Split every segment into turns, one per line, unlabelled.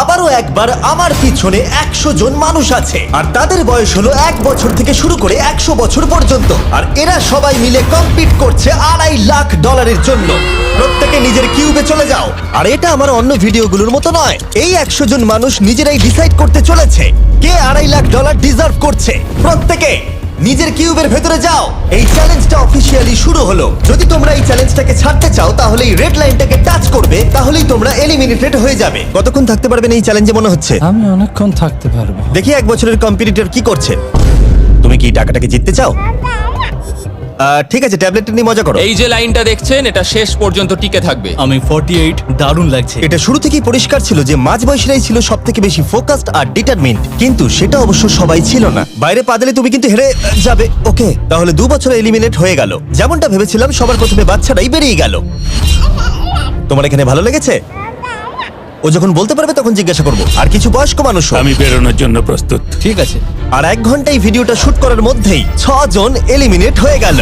আবারও একবার আমার পিছনে একশো জন মানুষ আছে। আর তাদের বয়স হলো এক বছর থেকে শুরু করে একশো বছর পর্যন্ত। আর এরা সবাই মিলে কম্পিট করছে আড়াই লাখ ডলারের জন্য। প্রত্যেকে নিজের কিউবে চলে যাও। আর এটা আমার অন্য ভিডিওগুলোর মতো নয়। এই একশো জন মানুষ নিজেরাই ডিসাইড করতে চলেছে। কে আড়াই লাখ ডলার ডিজার্ভ করছে? প্রত্যেকে! নিজের কিউবের ভেতরে যাও। এই চ্যালেঞ্জটা অফিসিয়ালি শুরু হলো। যদি তোমরা এই চ্যালেঞ্জটাকে ছাড়তে চাও তাহলে এই রেড লাইনটাকে টাচ করবে তাহলেই তোমরা এলিমিনেটেড হয়ে যাবে। কতক্ষণ থাকতে পারবেন এই চ্যালেঞ্জে মনে হচ্ছে?
আমি অনেকক্ষণ থাকতে পারব।
দেখি এক বছরের কম্পিটিটর কি করছে। তুমি কি টাকাটাকে জিততে চাও? আহ, ঠিক আছে ট্যাবলেটটা নিয়ে মজা করো।
এই যে লাইনটা দেখছেন এটা শেষ পর্যন্ত টিকে থাকবে।
আমি 48 দারুণ লাগছে।
এটা শুরু থেকেই পরিষ্কার ছিল যে মাঝ মাঝবয়সীরাই ছিল সব থেকে বেশি ফোকাসড আর ডিটারমিন্ড কিন্তু সেটা অবশ্য সবাই ছিল না। বাইরে পা দিলে তুমি কিন্তু হেরে আহ, যাবে। ওকে তাহলে দু বছর এলিমিনেট হয়ে গেল। যেমনটা ভেবেছিলাম সবার প্রথমে বাচ্চাটাই বেরিয়ে গেল। তোমার এখানে ভালো লেগেছে? ও যখন বলতে পারবে তখন জিজ্ঞাসা করব। আর কিছু বয়স্ক মানুষ
আমি বেরোনোর জন্য প্রস্তুত।
ঠিক আছে।
আর এক ঘন্টায় ভিডিওটা শুট করার মধ্যেই ছজন এলিমিনেট হয়ে গেল।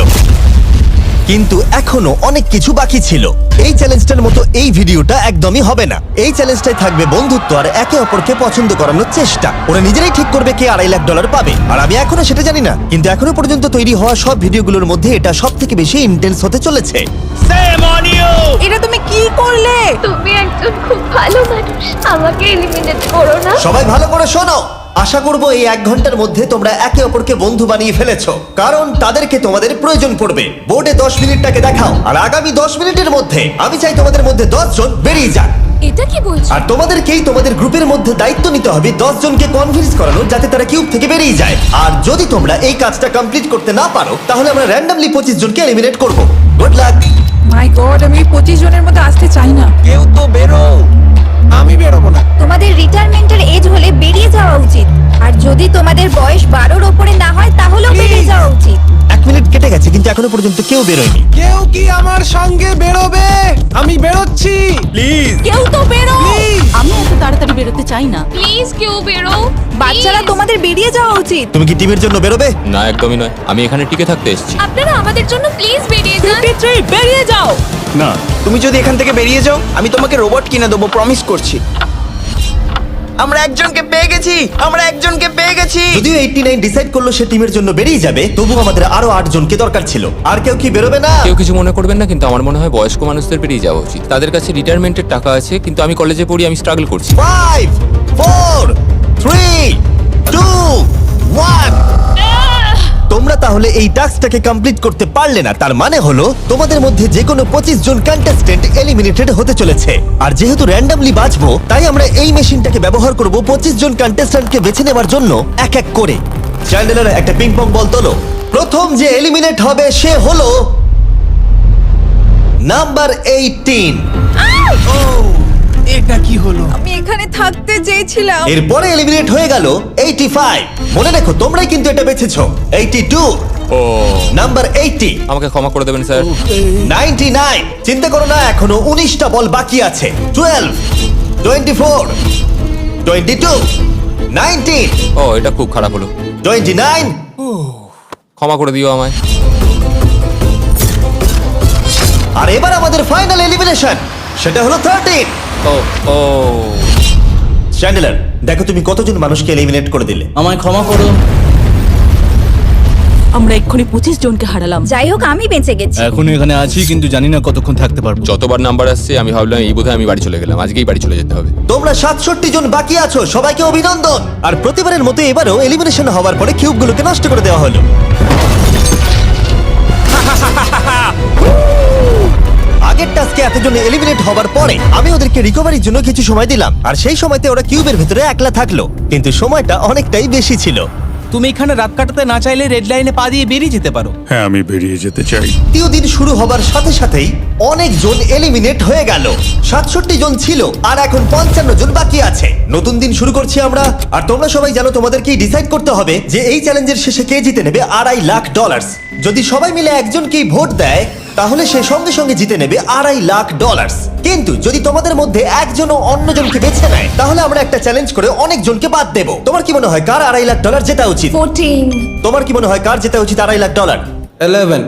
কিন্তু এখনও অনেক কিছু বাকি ছিল। এই চ্যালেঞ্জটার মতো এই ভিডিওটা একদমই হবে না। এই চ্যালেঞ্জটাই থাকবে বন্ধুত্ব আর একে অপরকে পছন্দ করানোর চেষ্টা। ওরা নিজেরাই ঠিক করবে কে আড়াই লাখ ডলার পাবে। আর আমি এখনও সেটা জানি না। কিন্তু এখনও পর্যন্ত তৈরি হওয়া সব ভিডিওগুলোর মধ্যে এটা সব থেকে বেশি ইন্টেন্স হতে চলেছে।
এটা তুমি কি করলে?
তুমি একজন খুব ভালো মানুষ। আমাকে এলিমিনেট করো না।
সবাই ভালো করে শোনো। আশা করব এই এক ঘণ্টার মধ্যে তোমরা একে অপরকে বন্ধু বানিয়ে ফেলেছ। কারণ তাদেরকে তোমাদের প্রয়োজন পড়বে। বোর্ডে দশ মিনিটটাকে দেখাও। আর আগামী দশ মিনিটের মধ্যে আমি চাই তোমাদের মধ্যে দশ জন বেরিয়ে যাক।
এটা কি বলছো?
আর তোমাদেরকেই তোমাদের গ্রুপের মধ্যে দায়িত্ব নিতে হবে দশ জনকে কনভিন্স করানোর যাতে তারা কিউব থেকে বেরিয়ে যায়। আর যদি তোমরা এই কাজটা কমপ্লিট করতে না পারো তাহলে আমরা র্যান্ডমলি পঁচিশ জনকে এলিমিনেট করব। গুড লাক
মাই গড আমি পঁচিশ জনের মধ্যে আসতে চাই না।
কেউ তো বেরো আমি বেরোবো না।
তোমাদের রিটায়ারমেন্টের এজ হলে বেরিয়ে যাওয়া উচিত। আর যদি তোমাদের বয়স বারোর ওপরে না হয় তাহলেও বেরিয়ে যাওয়া উচিত।
এক মিনিট কেটে গেছে কিন্তু এখনও পর্যন্ত কেউ বেরোয়নি।
কেউ কি আমার সঙ্গে বেরোবে? আমি বেরোচ্ছি। প্লিজ
কেউ তো বেরো।
আমি এত তাড়াতাড়ি বেরোতে চাই না।
প্লিজ কেউ বেরো।
বাচ্চারা তোমাদের বেরিয়ে যাওয়া উচিত।
তুমি কি টিমের জন্য বেরোবে?
না একদমই নয়। আমি এখানে টিকে থাকতে এসেছি।
আপনারা আমাদের জন্য প্লিজ বেরিয়ে যান।
বেরিয়ে যাও।
না
তুমি যদি এখান থেকে বেরিয়ে যাও আমি তোমাকে রোবট কিনে দেবো প্রমিস করছি। আমরা একজনকে পেয়ে গেছি আমরা একজনকে পেয়ে গেছি।
যদিও এইটি নাইন ডিসাইড করল সে টিমের জন্য বেরিয়ে যাবে তবু আমাদের আরও আট জনকে দরকার ছিল। আর কেউ কি বেরোবে না?
কেউ কিছু মনে করবেন না কিন্তু আমার মনে হয় বয়স্ক মানুষদের বেরিয়ে যাওয়া উচিত। তাদের কাছে রিটায়ারমেন্টের টাকা আছে কিন্তু আমি কলেজে পড়ি আমি স্ট্রাগল করছি।
Five four three two one তোমরা তাহলে এই টাস্কটাকে কমপ্লিট করতে পারলে না। তার মানে হলো তোমাদের মধ্যে যে কোনো পঁচিশ জন কন্টেস্টেন্ট এলিমিনেটেড হতে চলেছে। আর যেহেতু র্যান্ডামলি বাঁচবো তাই আমরা এই মেশিনটাকে ব্যবহার করব পঁচিশ জন কন্টেস্ট্যান্টকে বেছে নেওয়ার জন্য এক এক করে। চ্যান্ডেলার একটা পিং পং বল তোলো। প্রথম যে এলিমিনেট হবে সে হলো নাম্বার এইটিন
এটা কি হলো?
আমি এখানে থাকতে চেয়েছিলাম।
এরপরে এলিমিনেট হয়ে গেল 85 মনে রেখো তোমরাই কিন্তু এটা বেছেছো। 82
ও।
নাম্বার 80
আমাকে ক্ষমা করে দেবেন স্যার।
99 চিন্তা করো না এখনও 19টা বল বাকি আছে। 12 24 22 19
ও এটা খুব খারাপ হলো।
29
ক্ষমা করে দিও আমায়।
আর এবার আমাদের ফাইনাল এলিমিনেশন সেটা হলো 13
ও ও।
চ্যান্ডেলার দেখো তুমি কতজন মানুষকে এলিমিনেট করে দিলে।
আমায় ক্ষমা করো।
আমরা এক্ষুনি পঁচিশ জনকে হারালাম।
যাই হোক আমি বেঁচে গেছি।
এখন এখানে আছি কিন্তু জানি না কতক্ষণ থাকতে পারব।
যতবার নাম্বার আসছে আমি ভাবলাম এই বোধহয় আমি বাড়ি চলে গেলাম। আজকেই বাড়ি চলে যেতে হবে।
তোমরা সাতষট্টি জন বাকি আছো সবাইকে অভিনন্দন। আর প্রতিবারের মতো এবারও এলিমিনেশন হওয়ার পরে কিউবগুলোকে নষ্ট করে দেওয়া হলো। আগের টাস্কে এতজন এলিমিনেট হওয়ার পরে আমি ওদেরকে রিকভারির জন্য কিছু সময় দিলাম। আর সেই সময়তে ওরা কিউবের ভিতরে একলা থাকল। কিন্তু সময়টা অনেকটাই বেশি ছিল।
তুমি এখানে রাত কাটাতে না চাইলে রেড লাইনে পা দিয়ে বেরিয়ে যেতে পারো।
হ্যাঁ আমি বেরিয়ে যেতে চাই।
তৃতীয় দিন শুরু হবার সাথে সাথেই অনেকজন এলিমিনেট হয়ে গেল। সাতষট্টি জন ছিল আর এখন পঞ্চান্ন জন বাকি আছে। নতুন দিন শুরু করছি আমরা আর তোমরা সবাই জানো তোমাদেরকেই ডিসাইড করতে হবে যে এই চ্যালেঞ্জের শেষে কে জিতে নেবে আড়াই লাখ ডলার যদি সবাই মিলে একজনকেই ভোট দেয় তাহলে সে সঙ্গে সঙ্গে জিতে নেবে আড়াই লাখ ডলার কিন্তু যদি তোমাদের মধ্যে একজন ও অন্যজনকে বেছে নেয় তাহলে আমরা একটা চ্যালেঞ্জ করে অনেকজনকে বাদ দেব। তোমার কি মনে হয় কার আড়াই লাখ ডলার জেতা উচিত?
ফোরটিন
তোমার কি মনে হয় কার জেতা উচিত আড়াই লাখ ডলার
ইলেভেন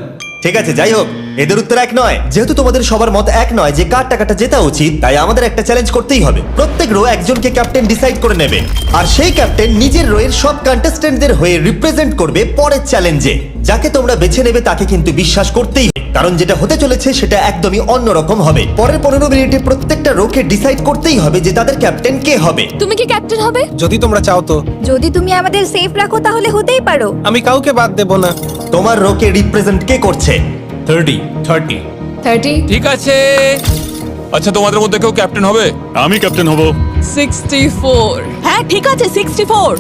ঠিক আছে, যাই হোক, এদের উত্তর এক নয়। যেহেতু তোমাদের সবার মত এক নয় যে কার টাকাটা জেতা উচিত, তাই আমাদের একটা চ্যালেঞ্জ করতেই হবে। প্রত্যেক রো একজনকে ক্যাপ্টেন ডিসাইড করে নেবে। আর সেই ক্যাপ্টেন নিজের রোয়ের সব কন্টেস্টেন্টদের হয়ে রিপ্রেজেন্ট করবে পরের চ্যালেঞ্জে যাকে তোমরা বেছে নেবে তাকে কিন্তু বিশ্বাস করতেই কারণ যেটা হতে চলেছে সেটা একদমই অন্যরকম হবে। পরের পনেরো মিনিটে প্রত্যেকটা রোকে ডিসাইড করতেই হবে যে তাদের ক্যাপ্টেন কে হবে।
তুমি কি ক্যাপ্টেন হবে?
যদি তোমরা চাও তো।
যদি তুমি আমাদের সেফ রাখো তাহলে হতেই পারো।
আমি কাউকে বাদ দেব না।
তোমার রোকে রিপ্রেজেন্ট কে করছে?
Thirty thirty.
থার্টি?
ঠিক আছে। আচ্ছা তোমাদের মধ্যে কেউ ক্যাপ্টেন হবে?
আমি ক্যাপ্টেন হব।
সিক্সটি ফোর
হ্যাঁ ঠিক আছে সিক্সটি ফোর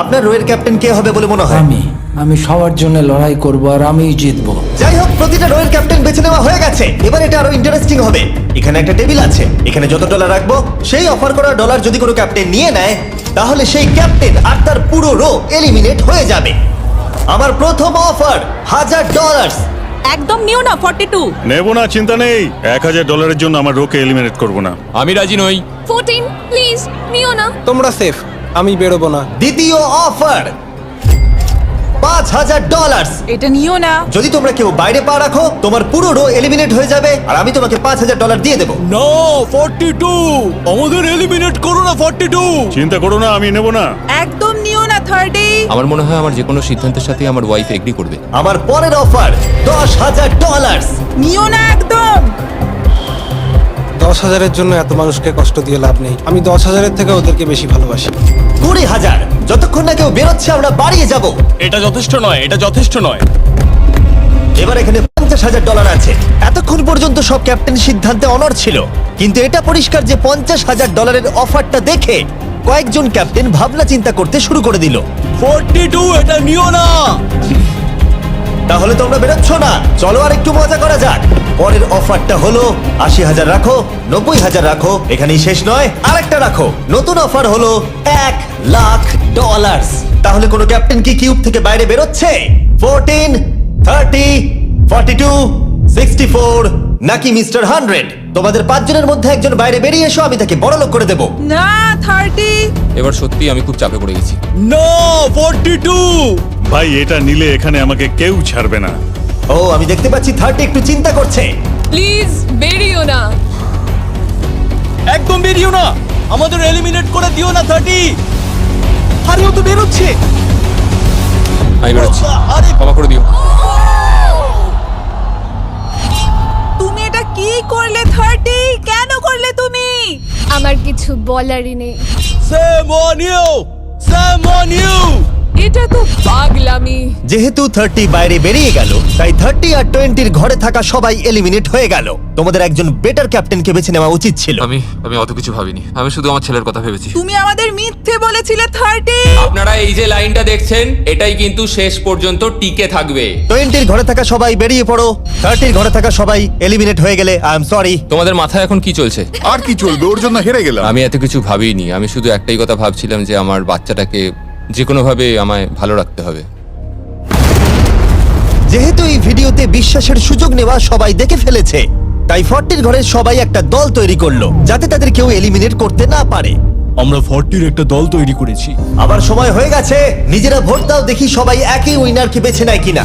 আপনার রোয়ের ক্যাপ্টেন কে হবে বলে মনে হয়?
আমি আমি সবার জন্য লড়াই করব আর আমিই জিতবো।
যাই হোক প্রতিটা রোয়ের ক্যাপ্টেন বেছে নেওয়া হয়ে গেছে। এবার এটা আরও ইন্টারেস্টিং হবে। এখানে একটা টেবিল আছে। এখানে যত ডলার রাখব সেই অফার করা ডলার যদি কোনো ক্যাপ্টেন নিয়ে নেয় তাহলে সেই ক্যাপ্টেন আর তার পুরো রো এলিমিনেট হয়ে যাবে। আমার প্রথম অফার হাজার ডলার
একদম নিও না ফর্টি টু
নেব না চিন্তা নেই। এক হাজার ডলারের জন্য আমার রোকে এলিমিনেট করব না।
আমি রাজি নই।
ফোরটিন প্লিজ নিও না।
তোমরা সেফ আমি বেরোবো না।
দ্বিতীয় অফার পাঁচ হাজার ডলার
এটা নিও না।
যদি তোমরা কেউ বাইরে পা রাখো তোমার পুরো রো এলিমিনেট হয়ে যাবে আর আমি তোমাকে পাঁচ হাজার ডলার দিয়ে দেবো।
নো ফর্টি টু আমাদের এলিমিনেট করো না ফর্টি টু
চিন্তা করো না আমি নেব না।
একদম নিও না থার্টি
আমার মনে হয় আমার যে কোনো সিদ্ধান্তের সাথে আমার ওয়াইফ এগ্রি করবে।
আমার পরের অফার দশ হাজার ডলার
নিও না একদম।
দশ হাজারের জন্য এত মানুষকে কষ্ট দিয়ে লাভ নেই। আমি দশ হাজারের থেকে ওদেরকে বেশি ভালোবাসি।
কুড়ি হাজার। যতক্ষণ না কেউ বেরোচ্ছে আমরা বাড়িয়ে যাব।
এটা যথেষ্ট নয় এটা যথেষ্ট নয়।
এবার এখানে পঞ্চাশ হাজার ডলার আছে। এতক্ষণ পর্যন্ত সব ক্যাপ্টেন সিদ্ধান্তে অনর ছিল। কিন্তু এটা পরিষ্কার যে পঞ্চাশ হাজার ডলারের অফারটা দেখে কয়েকজন ক্যাপ্টেন ভাবনা চিন্তা করতে শুরু করে দিল।
ফর্টি টু এটা নিও না!
তাহলে তোমরা বেরোচ্ছ না। চলো আর একটু মজা করা যাক। পরের অফারটা হলো আশি হাজার রাখো নব্বই হাজার রাখো এখানেই শেষ নয়। আরেকটা রাখো। নতুন অফার হলো এক লাখ ডলার তাহলে কোনো ক্যাপ্টেন কি কিউব থেকে বাইরে বেরোচ্ছে? Fourteen thirty forty two sixty four নাকি মিস্টার হান্ড্রেড? তোমাদের পাঁচজনের মধ্যে একজন বাইরে বেরিয়ে এসো আমি তাকে বড় লোক করে দেবো।
না থার্টি
এবার সত্যি আমি খুব চাপে পড়ে গেছি।
নো ফর্টি টু
ভাই এটা নিলে এখানে আমাকে কেউ ছাড়বে না।
ও আমি দেখতে পাচ্ছি থার্টি একটু চিন্তা করছে।
প্লিজ বেরিও না।
একদম বেরিও না। আমাদের এলিমিনেট করে দিও না থার্টি। আরে ও তো বেরোচ্ছে।
আমি বেরোচ্ছি।
আরে।
ক্ষমা করে দিও।
তুমি এটা কি করলে থার্টি? কেন করলে তুমি?
আমার কিছু বলারই নেই।
Shame on you shame on you
এটা তো পাগলামি।
যেহেতু থার্টি বাইরে বেরিয়ে গেল তাই থার্টি আর টোয়েন্টির ঘরে থাকা সবাই এলিমিনেট হয়ে গেল। তোমাদের একজন বেটার ক্যাপ্টেনকে বেছে নেওয়া উচিত ছিল।
আমি আমি অত কিছু ভাবিনি। আমি শুধু আমার ছেলের কথা ভেবেছি।
তুমি আমাদের মিথ্যে বলেছিলে থার্টি
আপনারা এই যে লাইনটা দেখছেন এটাই কিন্তু শেষ পর্যন্ত টিকে থাকবে।
টোয়েন্টির ঘরে থাকা সবাই বেরিয়ে পড়ো। থার্টির ঘরে থাকা সবাই এলিমিনেট হয়ে গেলে আই এম সরি
তোমাদের মাথায় এখন কি চলছে?
আর কি চলবে? ওর জন্য হেরে গেলাম।
আমি এত কিছু ভাবিনি। আমি শুধু একটাই কথা ভাবছিলাম যে আমার বাচ্চাটাকে যে কোনোভাবে আমায় ভালো রাখতে হবে।
যেহেতু এই ভিডিওতে বিশ্বাসের সুযোগ নেওয়া সবাই দেখে ফেলেছে তাই ফর্টির ঘরের সবাই একটা দল তৈরি করল যাতে তাদের কেউ এলিমিনেট করতে না পারে।
আমরা ফর্টির একটা দল তৈরি করেছি।
আবার সময় হয়ে গেছে নিজেরা ভোট দাও দেখি সবাই একই উইনারকে বেছে নেয় কিনা।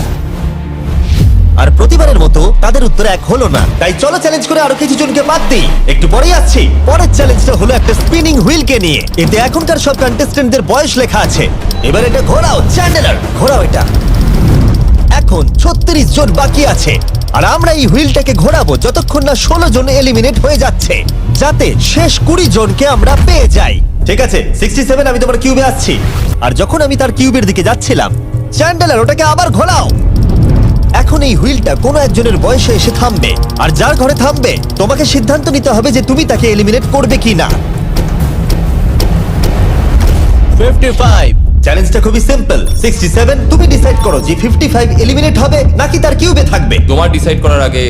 আর প্রতিবারের মতো তাদের উত্তর এক হলো না। তাই চলো চ্যালেঞ্জ করে আরও কিছু জনকে বাদ দিই। একটু পরেই আসছি। পরের চ্যালেঞ্জটা হলো একটা স্পিনিং হুইলকে নিয়ে। এতে এখনকার সব কন্টেস্টেন্টদের বয়স লেখা আছে। এবার এটা ঘোরাও চ্যান্ডেলার ঘোরাও এটা। এখন ছত্রিশ জন বাকি আছে। আর আমরা এই হুইলটাকে ঘোরাবো যতক্ষণ না ষোলো জন এলিমিনেট হয়ে যাচ্ছে। যাতে শেষ কুড়ি জনকে আমরা পেয়ে যাই। ঠিক আছে সিক্সটি সেভেন আমি তোমার কিউবে আসছি। আর যখন আমি তার কিউবের দিকে যাচ্ছিলাম চ্যান্ডেলার ওটাকে আবার ঘোরাও। এখন এই হুইলটা কোনো একজনের বয়সে এসে থামবে। আর যার ঘরে থামবে তোমাকে সিদ্ধান্ত নিতে হবে যে তুমি তাকে এলিমিনেট করবে কি না
ফিফটি ফাইভ
চ্যালেঞ্জটা খুবই সিম্পল সিক্সটি সেভেন তুমি ডিসাইড করো যে ফিফটি ফাইভ এলিমিনেট হবে নাকি তার কিউবে থাকবে।
তোমার ডিসাইড করার আগে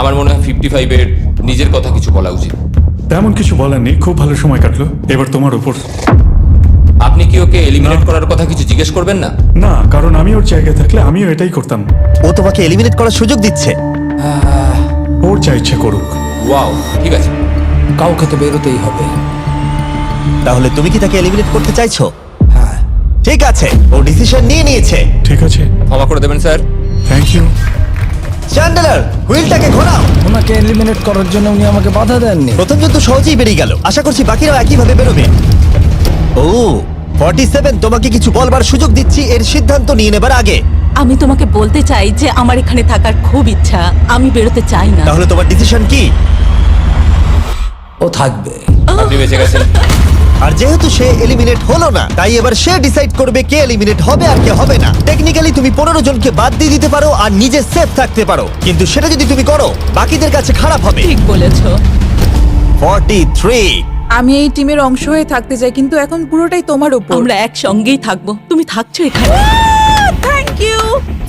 আমার মনে হয় ফিফটি ফাইভের নিজের কথা কিছু বলা উচিত।
তেমন কিছু বলার নেই খুব ভালো সময় কাটলো। এবার তোমার উপর।
আপনি কি ওকে এলিমিনেট করার কথা কিছু জিজ্ঞেস করবেন না?
না কারণ আমি ওর জায়গায় থাকলে আমিও এটাই করতাম।
ও তোমাকে এলিমিনেট করার সুযোগ দিচ্ছে।
ওর যা ইচ্ছে করুক।
ওয়াও ঠিক আছে।
কাউকে তো বেরোতেই হবে।
তাহলে তুমি কি তাকে এলিমিনেট করতে চাইছো?
হ্যাঁ।
ঠিক আছে ও ডিসিশন নিয়ে নিয়েছে।
ঠিক আছে।
ক্ষমা করে দেবেন স্যার।
থ্যাংক ইউ
চ্যান্ডেলার হুইলটাকে ঘোরাও।
ওনাকে এলিমিনেট করার জন্য উনি আমাকে বাধা দেননি।
প্রথম তো সহজেই বেরিয়ে গেল। আশা করছি বাকিরাও একইভাবে বেরোবে। ও 47 তোমাকে কিছু বলবার সুযোগ দিচ্ছি এর সিদ্ধান্ত নিয়ে নেবার আগে।
আমি তোমাকে বলতে চাই যে আমার এখানে থাকার খুব ইচ্ছা আমি বেরোতে চাই না।
তাহলে তোমার ডিসিশন কি?
ও থাকবে।
আপনি বেঁচে গেছেন।
আর যেহেতু সে এলিমিনেট হলো না তাই এবার সে ডিসাইড করবে কে এলিমিনেট হবে আর কে হবে না। টেকনিক্যালি তুমি পনেরো জনকে বাদ দিয়ে দিতে পারো আর নিজে সেফ থাকতে পারো। কিন্তু সেটা যদি তুমি করো বাকিদের কাছে খারাপ হবে।
ঠিক বলেছ।
43
আমি এই টিমের অংশ হয়ে থাকতে চাই কিন্তু এখন পুরোটাই তোমার উপর। আমরা একসঙ্গেই থাকব। তুমি থাকছো এখানে। থ্যাংক ইউ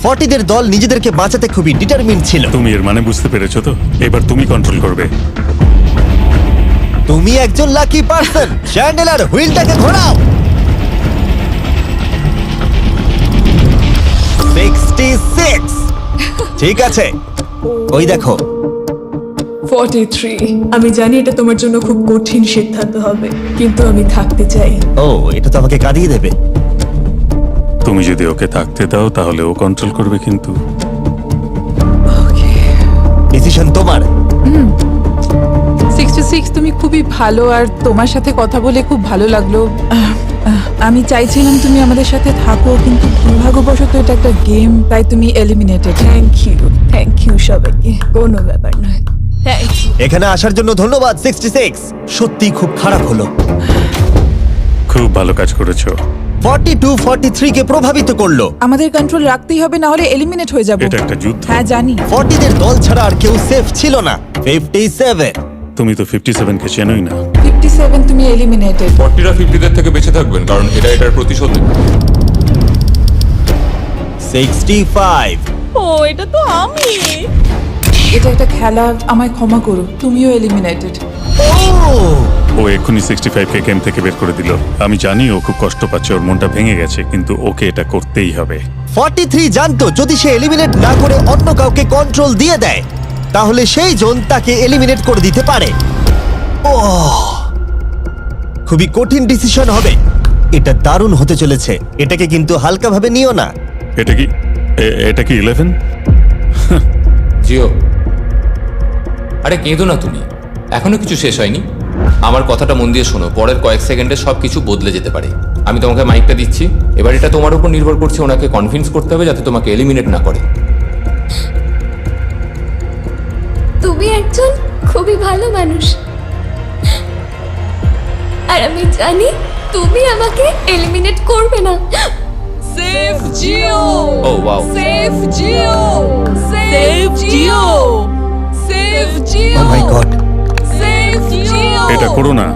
40 দল নিজেদেরকে বাঁচাতে খুবই ডিটারমিন ছিল।
তুমি এর মানে বুঝতে পেরেছ তো? এবার তুমি কন্ট্রোল করবে।
তুমি একজন লাকি পার্সন চ্যান্ডেলার হুইলটাকে ঘোরাও। 66 ঠিক আছে। ওই দেখো।
43 আমি জানি এটা তোমার জন্য খুব কঠিন সিদ্ধান্ত হবে কিন্তু আমি থাকতে চাই।
ও এটা তো আমাকে কাঁদিয়ে দেবে।
তুমি যদি ওকে থাকতে দাও তাহলে ও কন্ট্রোল করবে কিন্তু।
ডিসিশন তোমার।
66 তুমি খুবই ভালো আর তোমার সাথে কথা বলে খুব ভালো লাগল। আহ, আহ, আমি চাইছিলাম তুমি আমাদের সাথে থাকো কিন্তু দুর্ভাগ্যবশত এটা একটা গেম তাই তুমি eliminated
thank you thank you সবাইকে। কোনো ব্যাপার নয়।
এখানে আসার জন্য ধন্যবাদ 66 সত্যি খুব খারাপ হলো।
খুব ভালো কাজ করেছ।
42 43 কে প্রভাবিত করল।
আমাদের কন্ট্রোল রাখতেই হবে না হলে এলিমিনেট হয়ে যাব।
এটা একটা যুদ্ধ।
হ্যাঁ জানি।
40 দের দল ছাড়া আর কেউ সেফ ছিল না। 57
তুমি তো কে চেনোই না।
57 তুমি এলিমিনেটেড
থেকে বেঁচে থাকবেন কারণ এটা এটার প্রতিশোধ নেবে।
65
ও এটা তো আমি। এটা একটা খেলা আমায় ক্ষমা করো তুমিও এলিমিনেটেড
ও এক্ষুনি সিক্সটি ফাইভ কে গেম থেকে বের করে দিল। আমি জানি ও খুব কষ্ট পাচ্ছে ওর মনটা ভেঙে গেছে কিন্তু ওকে এটা করতেই হবে।
43 জানতো যদি সে এলিমিনেট না করে অন্য কাউকে কন্ট্রোল দিয়ে দেয় তাহলে সেই জন তাকে এলিমিনেট করে দিতে পারে। ও খুবই কঠিন ডিসিশন হবে। এটা দারুণ হতে চলেছে এটাকে কিন্তু হালকাভাবে নিও না।
এটা কি এ- এটা কি ইলেভেন
জিও। আরে কেঁদো না তুমি। এখনও কিছু শেষ হয়নি। আমার কথাটা মন দিয়ে শোনো। পরের কয়েক সেকেন্ডে সব কিছু বদলে যেতে পারে। আমি তোমাকে মাইকটা দিচ্ছি। এবার এটা তোমার উপর নির্ভর করছে ওনাকে কনভিন্স করতে হবে যাতে তোমাকে এলিমিনেট না করে।
তুমি একজন খুবই ভালো মানুষ। আর আমি জানি তুমি আমাকে এলিমিনেট করবে না।
Safe Jio
oh wow
safe Jio safe Jio safe Jio
oh my god
safe Jio
এটা করো না।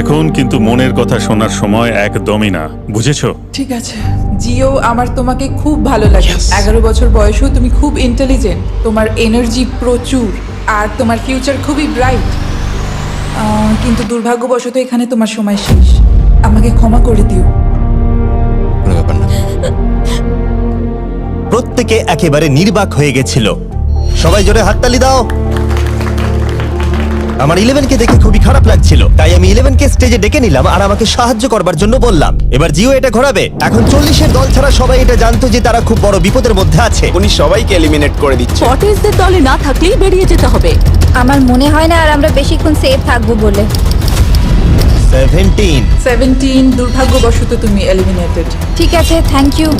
এখন কিন্তু মনের কথা শোনার সময় একদমই না। বুঝেছ?
ঠিক আছে। জিও আমার তোমাকে খুব ভালো লাগে। এগারো বছর বয়সেও তুমি খুব ইন্টেলিজেন্ট তোমার এনার্জি প্রচুর। আর তোমার ফিউচার খুবই ব্রাইট কিন্তু দুর্ভাগ্যবশত এখানে তোমার সময় শেষ। আমাকে ক্ষমা করে দিও।
কোনো ব্যাপার না।
প্রত্যেকে একেবারে নির্বাক হয়ে গেছিল। সবাই জোরে হাততালি দাও। আমার ইলেভেনকে দেখে খুবই খারাপ লাগছিল। তাই আমি ইলেভেনকে স্টেজে ডেকে নিলাম আর আমাকে সাহায্য করবার জন্য বললাম। এবার জিও এটা ঘোরাবে। এখন চল্লিশের দল ছাড়া সবাই এটা জানতো যে তারা খুব বড় বিপদের মধ্যে আছে।
উনি সবাইকে এলিমিনেট করে দিচ্ছে।
ফর্টিসদের দলে না থাকলেই বেরিয়ে যেতে হবে।
আমার মনে হয় না আর আমরা বেশিক্ষণ সেফ থাকব বলে।
সেভেন্টিন
সেভেন্টিন দুর্ভাগ্যবশত তুমি এলিমিনেটেড
ঠিক আছে থ্যাংক ইউ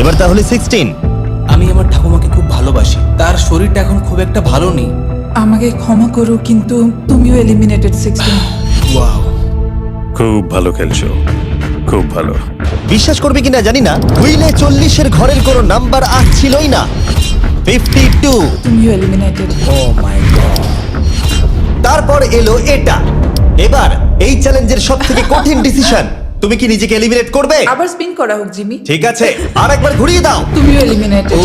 এবার তাহলে সিক্সটিন
আমি আমার ঠাকুমাকে খুব ভালোবাসি। তার শরীরটা এখন খুব একটা ভালো নেই।
আমাকে ক্ষমা করো কিন্তু তুমিও এলিমিনেটেড সিক্সটিন
ওয়াও
খুব ভালো খেলছো। খুব ভালো।
বিশ্বাস করবে কিনা জানি না। হুইলে চল্লিশের ঘরের কোনো নাম্বার আসছিলই না। ফিফটি টু
তুমিও এলিমিনেটেড
ও মাই গড
তারপর এলো এটা। এবার এই চ্যালেঞ্জের সব থেকে কঠিন ডিসিশন তুমি কি নিজেকে এলিমিনেট করবে?
আবার স্পিন করা হোক জিমি।
ঠিক আছে আর একবার ঘুরিয়ে দাও।
তুমিও এলিমিনেট
ও।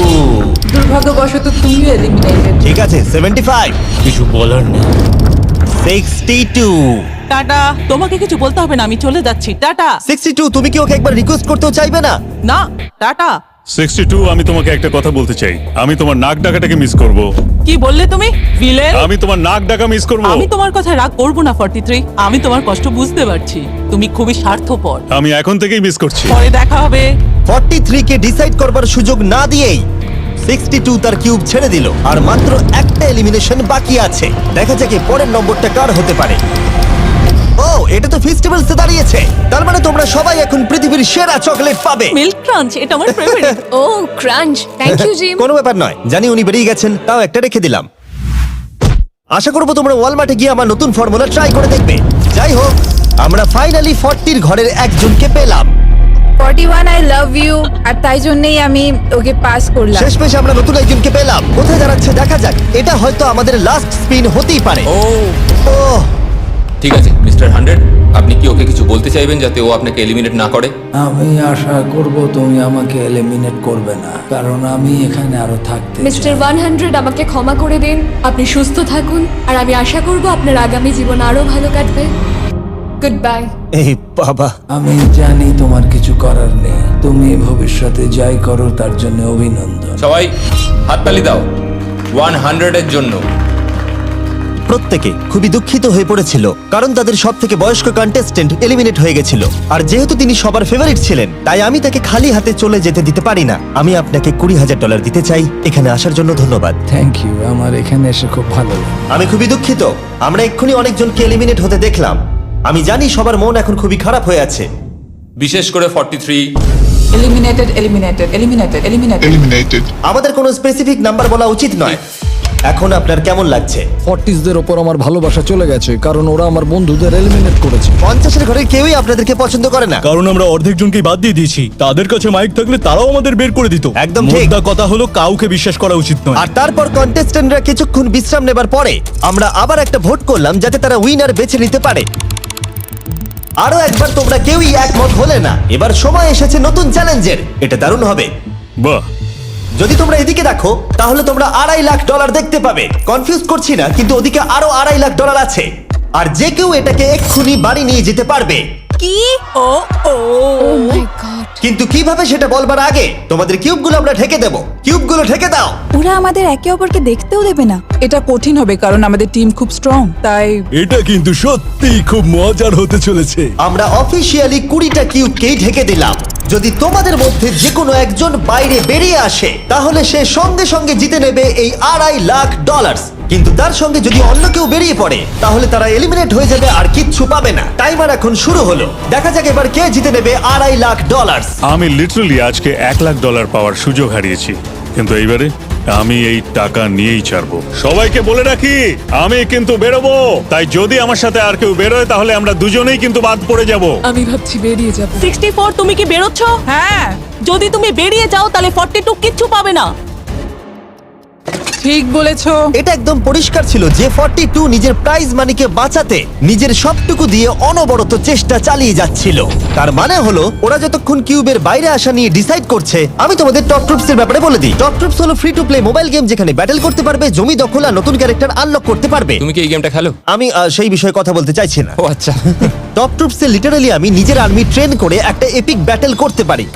দুর্ভাগ্যবশত তুমিও এলিমিনেটেড
ঠিক আছে সেভেন্টি ফাইভ
কিছু বলার নেই।
Sixty two
tata. তোমাকে কিছু বলতে হবে না আমি চলে যাচ্ছি। টাটা।
সিক্সটি টু তুমি কি ওকে একবার রিকোয়েস্ট করতেও চাইবে না?
না টাটা।
সিক্সটি টু আমি তোমাকে একটা কথা বলতে চাই। আমি তোমার নাক ডাকাটাকে মিস করব।
কি বললে তুমি? ভিলেন
আমি তোমার নাক ডাকা মিস করব।
আমি তোমার কথা রাগ করব না 43 আমি তোমার কষ্ট বুঝতে পারছি। তুমি খুবই স্বার্থপর।
আমি এখন থেকেই মিস করছি।
পরে দেখা হবে।
ফর্টি থ্রি কে ডিসাইড করবার সুযোগ না দিয়েই সিক্সটি টু তার কিউব ছেড়ে দিল। আর মাত্র একটা এলিমিনেশন বাকি আছে। দেখা যাক পরের নম্বরটা কার হতে পারে। ও এটা তো ফেস্টিভ্যালস দাঁড়িয়েছে। তার মানে তোমরা সবাই এখন পৃথিবীর সেরা চকলেট পাবে।
মিল্ক ক্রাঞ্চ এটা আমার favourite
oh crunch. Thank you Jim
কোনো ব্যাপার নয়। জানি উনি বেরিয়ে গেছেন তাও একটা রেখে দিলাম। আশা করব তোমরা ওয়ালমার্টে গিয়ে আমার নতুন ফর্মুলা ট্রাই করে দেখবে। যাই হোক আমরা ফাইনালি ফর্টির ঘরের একজনকে পেলাম।
Forty one I love you আর তাই জন্যই আমি ওকে পাস করলাম।
শেষমেশ আমরা নতুন একজনকে পেলাম। কোথায় দাঁড়াচ্ছে দেখা যাক। এটা হয়তো আমাদের লাস্ট স্পিন হতেই পারে।
ও।
ও
ঠিক আছে মিস্টার হান্ড্রেড আপনি কি ওকে কিছু বলতে চাইবেন যাতে ও আপনাকে এলিমিনেট না করে?
আমি আশা করব তুমি আমাকে এলিমিনেট করবে না কারণ আমি এখানে আরও থাকতে
মিস্টার ওয়ান হান্ড্রেড আমাকে ক্ষমা করে দিন। আপনি সুস্থ থাকুন আর আমি আশা করব আপনার আগামী জীবন আরও ভালো কাটবে। গুড বাই
এই বাবা।
আমি জানি তোমার কিছু করার নেই। তুমি ভবিষ্যতে যাই করো তার জন্য অভিনন্দন।
সবাই হাততালি দাও। ওয়ান হান্ড্রেডের জন্য।
প্রত্যেকে খুবই দুঃখিত হয়ে পড়েছিল কারণ তাদের সব থেকে বয়স্ক কন্টেস্টেন্ট এলিমিনেট হয়ে গেছিল। আর যেহেতু তিনি সবার ফেভারিট ছিলেন তাই আমি তাকে খালি হাতে চলে যেতে দিতে পারি না। আমি আপনাকে কুড়ি হাজার ডলার দিতে চাই। এখানে আসার জন্য ধন্যবাদ।
থ্যাংক ইউ আমার এখানে এসে খুব ভালো
আমি খুবই দুঃখিত। আমরা এক্ষুনি অনেকজনকে এলিমিনেট হতে দেখলাম। আমি জানি সবার মন এখন খুবই খারাপ হয়ে আছে।
বিশেষ করে forty three
eliminated eliminated eliminated eliminated
eliminated
আমাদের কোনো স্পেসিফিক নাম্বার বলা উচিত নয়। এখন আপনার কেমন লাগছে?
ফর্টিসদের ওপর আমার ভালোবাসা চলে গেছে কারণ ওরা আমার বন্ধুদের এলিমিনেট করেছে।
পঞ্চাশের ঘরের কেউই আপনাদেরকে পছন্দ করে না।
কারণ আমরা অর্ধেক জনকেই বাদ দিয়ে দিয়েছি। তাদের কাছে মাইক থাকলে তারাও আমাদের বের করে দিত।
একদম ঠিক।
মোদ্দা কথা হলো কাউকে বিশ্বাস করা উচিত নয়।
আর তারপর কন্টেস্টেন্টরা কিছুক্ষণ বিশ্রাম নেবার পরে আমরা আবার একটা ভোট করলাম যাতে তারা উইনার বেছে নিতে পারে। আরও একবার তোমরা কেউই একমত হলে না। এবার সময় এসেছে নতুন চ্যালেঞ্জের এটা দারুণ হবে।
বাহ।
যদি তোমরা এদিকে দেখো, তাহলে তোমরা আড়াই লাখ ডলার দেখতে পাবে। কনফিউজ করছি না, কিন্তু ওদিকে আরও আড়াই লাখ ডলার আছে। আর যে কেউ এটাকে এক্ষুনি বাড়ি নিয়ে যেতে পারবে।
কি?
ও ও।
মাই গড
কিন্তু কীভাবে সেটা বলবার আগে? তোমাদের কিউবগুলো আমরা ঢেকে দেবো। কিউবগুলো ঢেকে দাও।
ওরা আমাদের একে অপরকে দেখতেও দেবে না।
এটা কঠিন হবে কারণ আমাদের টিম খুব স্ট্রং তাই
এটা কিন্তু সত্যি খুব মজার হতে চলেছে।
আমরা অফিসিয়ালি কুড়িটা কিউবকেই ঢেকে দিলাম। যদি তোমাদের মধ্যে যে কোনো একজন বাইরে বেরিয়ে আসে তাহলে সে সঙ্গে সঙ্গে জিতে নেবে এই আড়াই লাখ ডলার কিন্তু তার সঙ্গে যদি অন্য কেউ বেরিয়ে পড়ে তাহলে তারা এলিমিনেট হয়ে যাবে আর কিচ্ছু পাবে না। টাইমার এখন শুরু হলো। দেখা যাক এবার কে জিতে নেবে আড়াই লাখ ডলার
আমি লিটারালি আজকে এক লাখ ডলার পাওয়ার সুযোগ হারিয়েছি। কিন্তু এইবারে আমি এই টাকা নিয়েই ছাড়বো। সবাইকে বলে রাখি আমি কিন্তু বেরোবো। তাই যদি আমার সাথে আর কেউ বেরোয় তাহলে আমরা দুজনেই কিন্তু বাদ পড়ে যাব।
আমি ভাবছি বেরিয়ে যাব।
তুমি কি বেরোচ্ছ?
হ্যাঁ।
যদি তুমি বেরিয়ে যাও তাহলে ফর্টি টু কিচ্ছু পাবে না।
ঠিক বলেছ।
এটা একদম পরিষ্কার ছিল যে ফর্টি টু নিজের প্রাইজ মানিকে বাঁচাতে নিজের সবটুকু দিয়ে অনবরত চেষ্টা চালিয়ে যাচ্ছিল। তার মানে হলো ওরা যতক্ষণ কিউবের বাইরে আসা নিয়ে ডিসাইড করছে আমি তোমাদের টপ ট্রুপস এর ব্যাপারে বলে দিই। টপ ট্রুপস হলো free to play mobile game যেখানে ব্যাটেল করতে পারবে জমি দখল আর নতুন ক্যারেক্টার আনলক করতে পারবে।
তুমি কি এই গেমটা খেলো?
আমি আহ, সেই বিষয়ে কথা বলতে চাইছি না।
ও আচ্ছা।
টপ ট্রুপসে লিটারালি আমি নিজের আর্মি ট্রেন করে একটা এপিক ব্যাটেল করতে পারি।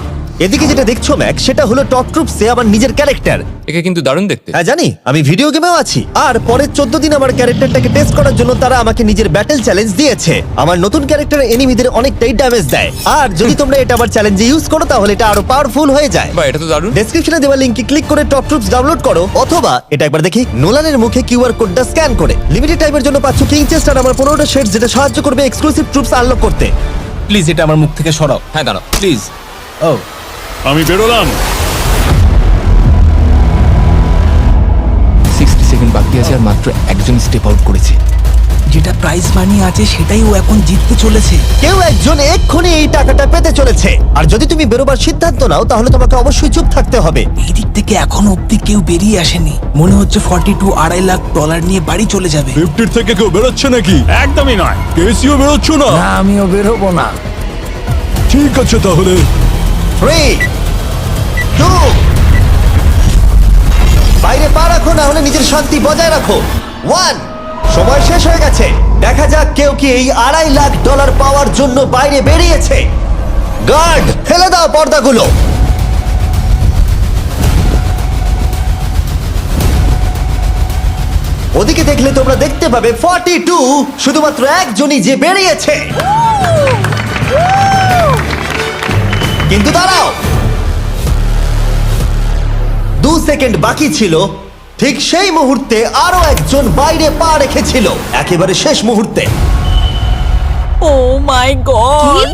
এদিকে যেটা দেখছ ম্যাক সেটা হলো টপ ট্রুপসে আমার নিজের ক্যারেক্টার।
একে কিন্তু দারুণ দেখতে।
হ্যাঁ জানি আমি ভিডিও গেমেও আছি। আর পরের চোদ্দ দিন আমার ক্যারেক্টারটাকে টেস্ট করার জন্য তারা আমাকে নিজের ব্যাটেল চ্যালেঞ্জ দিয়েছে। আমার নতুন ক্যারেক্টার এনিমিদের অনেকটাই ড্যামেজ দেয়। আর যদি তোমরা এটা আবার চ্যালেঞ্জে ইউজ করো তাহলে এটা আরও পাওয়ারফুল হয়ে যায়।
বা এটা তো দারুণ।
ডেসক্রিপশনে দেওয়া লিঙ্কে ক্লিক করে টপ ট্রুপস ডাউনলোড করো অথবা এটা একবার দেখি নোলানের মুখে কিউআর কোডটা স্ক্যান করে। লিমিটেড টাইমের জন্য পাচ্ছ কিং চেস্ট আর আমার পনেরোটা শেড যেটা সাহায্য করবে এক্সক্লুসিভ ট্রুপস আনলক করতে।
প্লিজ এটা আমার মুখ থেকে সরাও।
হ্যাঁ দাঁড়াও।
প্লিজ ও
আমি বেরোলাম।
সিক্সটি সেকেন্ড বাকি আছে আর মাত্র একজন স্টেপ আউট করেছে।
যেটা প্রাইস মানি আছে সেটাই ও এখন জিততে চলেছে।
কেউ একজন এক্ষুনি এই টাকাটা পেতে চলেছে। আর যদি তুমি বেরোবার সিদ্ধান্ত নাও তাহলে তোমাকে অবশ্যই চুপ থাকতে হবে।
এই দিক থেকে এখনও অব্দি কেউ বেরিয়ে আসেনি। মনে হচ্ছে ফর্টি টু আড়াই লাখ ডলার নিয়ে বাড়ি চলে যাবে।
ফিফটির থেকে কেউ বেরোচ্ছে নাকি?
একদমই নয়।
কেসিও বেরোচ্ছ না?
না আমিও বেরোবো না।
ঠিক আছে তাহলে।
থ্রি টু বাইরে পা রাখো, না হলে নিজের শান্তি বজায় রাখো। ওয়ান সময় শেষ হয়ে গেছে। দেখা যাক কেউ কি এই আড়াই লাখ ডলার পাওয়ার জন্য বাইরে বেরিয়েছে। গার্ড ফেলে দাও পর্দাগুলো। ওদিকে দেখলে তোমরা দেখতে পাবে ফর্টি টু শুধুমাত্র একজনই যে বেরিয়েছে। কিন্তু দাঁড়াও। দু সেকেন্ড বাকি ছিল ঠিক সেই মুহূর্তে আরও একজন বাইরে পা রেখেছিল একেবারে শেষ মুহূর্তে।
Oh my god!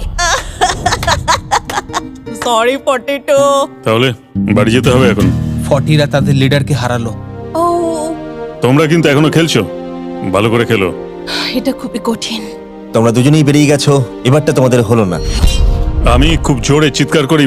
Sorry potato
তাহলে বাড়ি যেতে হবে এখন।
ফর্টিরা তাদের লিডারকে হারালো।
ও।
তোমরা কিন্তু এখনও খেলছো। ভালো করে খেলো।
এটা খুবই কঠিন।
তোমরা দুজনেই বেরিয়ে গেছো এবারটা তোমাদের হলো না।
আমি খুব জোরে চিৎকার করি